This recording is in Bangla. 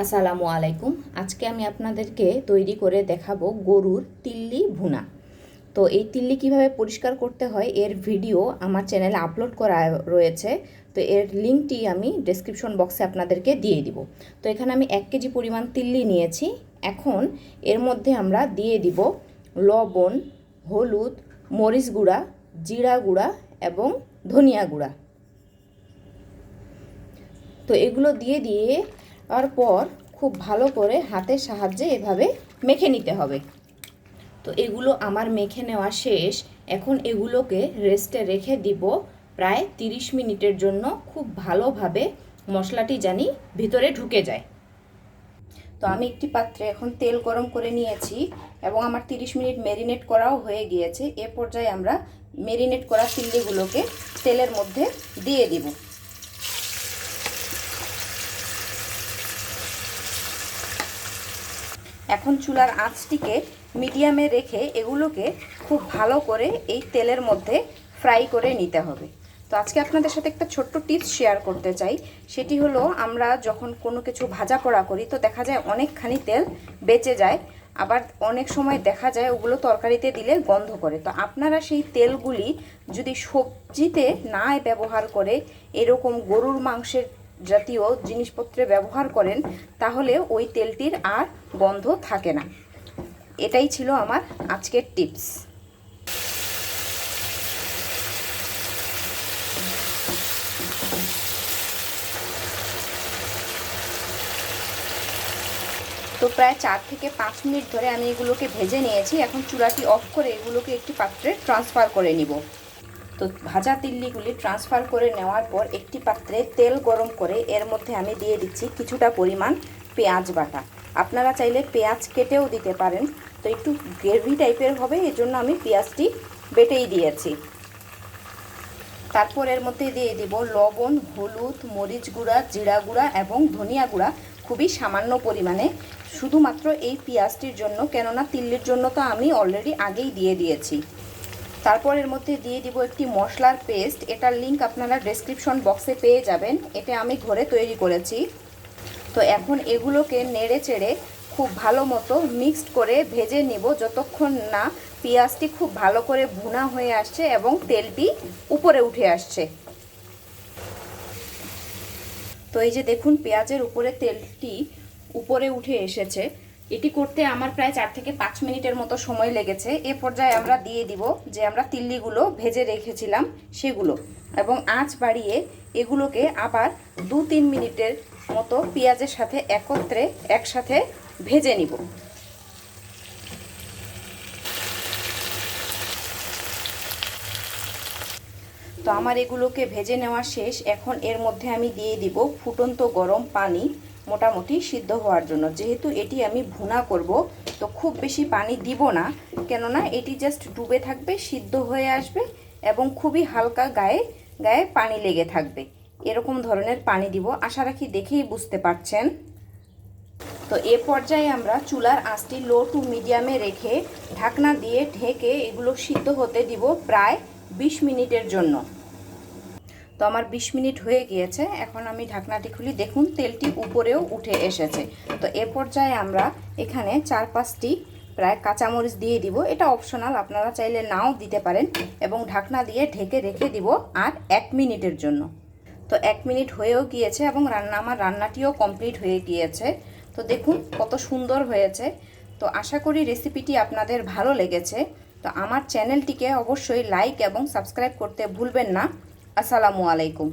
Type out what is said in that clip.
আসসালামু আলাইকুম আজকে আমি আপনাদেরকে তৈরি করে দেখাবো গরুর তিল্লি ভুনা। তো এই তিল্লি কীভাবে পরিষ্কার করতে হয়, এর ভিডিও আমার চ্যানেলে আপলোড করা রয়েছে। তো এর লিঙ্কটি আমি ডেসক্রিপশন বক্সে আপনাদেরকে দিয়ে দিব। তো এখানে আমি এক কেজি পরিমাণ তিল্লি নিয়েছি। এখন এর মধ্যে আমরা দিয়ে দিব লবণ, হলুদ, মরিচ গুঁড়া, জিরা গুঁড়া এবং ধনিয়া গুঁড়া। তো এগুলো দিয়ে দিয়ে তারপর খুব ভালো করে হাতের সাহায্যে এভাবে মেখে নিতে হবে। তো এগুলো আমার মেখে নেওয়া শেষ। এখন এগুলোকে রেস্টে রেখে দিব প্রায় 30 মিনিটের জন্য। খুব ভালোভাবে মশলাটি জানি ভিতরে ঢুকে যায়। তো আমি একটি পাত্রে এখন তেল গরম করে নিয়েছি এবং আমার 30 মিনিট ম্যারিনেট করাও হয়ে গিয়েছে। এ পর্যায়ে আমরা ম্যারিনেট করা চিল্লিগুলোকে তেলের মধ্যে দিয়ে দিব। এখন চুলার আঁচটিকে মিডিয়ামে রেখে এগুলোকে খুব ভালো করে এই তেলের মধ্যে ফ্রাই করে নিতে হবে। তো আজকে আপনাদের সাথে একটা ছোট্ট টিপস শেয়ার করতে চাই। সেটি হলো, আমরা যখন কোনো কিছু ভাজা পোড়া করি, তো দেখা যায় অনেকখানি তেল বেঁচে যায়। আবার অনেক সময় দেখা যায় ওগুলো তরকারিতে দিলে গন্ধ করে। তো আপনারা সেই তেলগুলি যদি সবজিতে না ব্যবহার করে এরকম গরুর মাংসের জাতীয় জিনিসপত্রে ব্যবহার করেন, তাহলে ওই তেলটির আর গন্ধ থাকে না। এটাই ছিল আমার আজকের টিপস। তো প্রায় চার থেকে পাঁচ মিনিট ধরে আমি এগুলোকে ভেজে নিয়েছি, এখন চুলাটি অফ করে এগুলোকে একটি পাত্রে ট্রান্সফার করে নিব। তো ভাজা তিল্লিগুলি ট্রান্সফার করে নেওয়ার পর একটি পাত্রে তেল গরম করে এর মধ্যে আমি দিয়ে দিচ্ছি কিছুটা পরিমাণ পেঁয়াজ বাটা। আপনারা চাইলে পেঁয়াজ কেটেও দিতে পারেন। তো একটু গ্রেভি টাইপের হবে, এজন্য আমি পেঁয়াজটি বেটেই দিয়েছি। তারপর এর মধ্যে দিয়ে দিব লবণ, হলুদ, মরিচ গুঁড়া, জিরা গুঁড়া এবং ধনিয়া গুঁড়া। খুবই সামান্য পরিমাণে। শুধুমাত্র এই পেঁয়াজটির জন্য, কেননা তিল্লির জন্য তো আমি অলরেডি আগেই দিয়ে দিয়েছি। তারপর এর মধ্যে দিয়ে দিব একটি মশলার পেস্ট। এটার লিংক আপনারা ডেসক্রিপশন বক্সে পেয়ে যাবেন। এটা আমি ঘরে তৈরি করেছি। তো এখন এগুলোকে নেড়ে চেড়ে খুব ভালো মতো মিক্সড করে ভেজে নিব। যতক্ষণ না পেঁয়াজটি খুব ভালো করে ভুনা হয়ে আসছে এবং তেলটি উপরে উঠে আসছে। তো এই যে দেখুন, পেঁয়াজের উপরে তেলটি উপরে উঠে এসেছে। এটি করতে আমার প্রায় চার থেকে পাঁচ মিনিটের মতো সময় লেগেছে। এ পর্যায়ে আমরা দিয়ে দিব যে আমরা তিল্লিগুলো ভেজে রেখেছিলাম সেগুলো এবং আঁচ বাড়িয়ে এগুলোকে আবার দু তিন মিনিটের মতো পেঁয়াজের সাথে একত্রে একসাথে ভেজে নিব। তো আমার এগুলোকে ভেজে নেওয়া শেষ। এখন এর মধ্যে আমি দিয়ে দিব ফুটন্ত গরম পানি। মোটামুটি সিদ্ধ হওয়ার জন্য। যেহেতু এটি আমি ভুনা করব, তো খুব বেশি পানি দিব না। কেননা এটি জাস্ট ডুবে থাকবে, সিদ্ধ হয়ে আসবে এবং খুবই হালকা গায়ে গায়ে পানি লেগে থাকবে। এরকম ধরনের পানি দিব। আশা রাখি দেখেই বুঝতে পারছেন। তো এ পর্যায়ে আমরা চুলার আঁচটি লো টু মিডিয়ামে রেখে ঢাকনা দিয়ে ঢেকে এগুলো সিদ্ধ হতে দিব প্রায় বিশ মিনিটের জন্য। তো আমার 20 মিনিট হয়ে গিয়েছে, এখন আমি ঢাকনাটি খুলি, দেখুন তেলটি উপরেও উঠে এসেছে। তো এ পর্যায়ে আমরা এখানে চার পাঁচটি প্রায় কাঁচামরিচ দিয়ে দিব, এটা অপশনাল আপনারা চাইলে নাও দিতে পারেন, এবং ঢাকনা দিয়ে ঢেকে রেখে দিব আর এক মিনিটের জন্য। তো এক মিনিট হয়েও গিয়েছে এবং রান্না, আমার রান্নাটিও কমপ্লিট হয়ে গিয়েছে। তো দেখুন কত সুন্দর হয়েছে। তো আশা করি রেসিপিটি আপনাদের ভালো লেগেছে। তো আমার চ্যানেলটিকে অবশ্যই লাইক এবং সাবস্ক্রাইব করতে ভুলবেন না। আসসালামু আলাইকুম।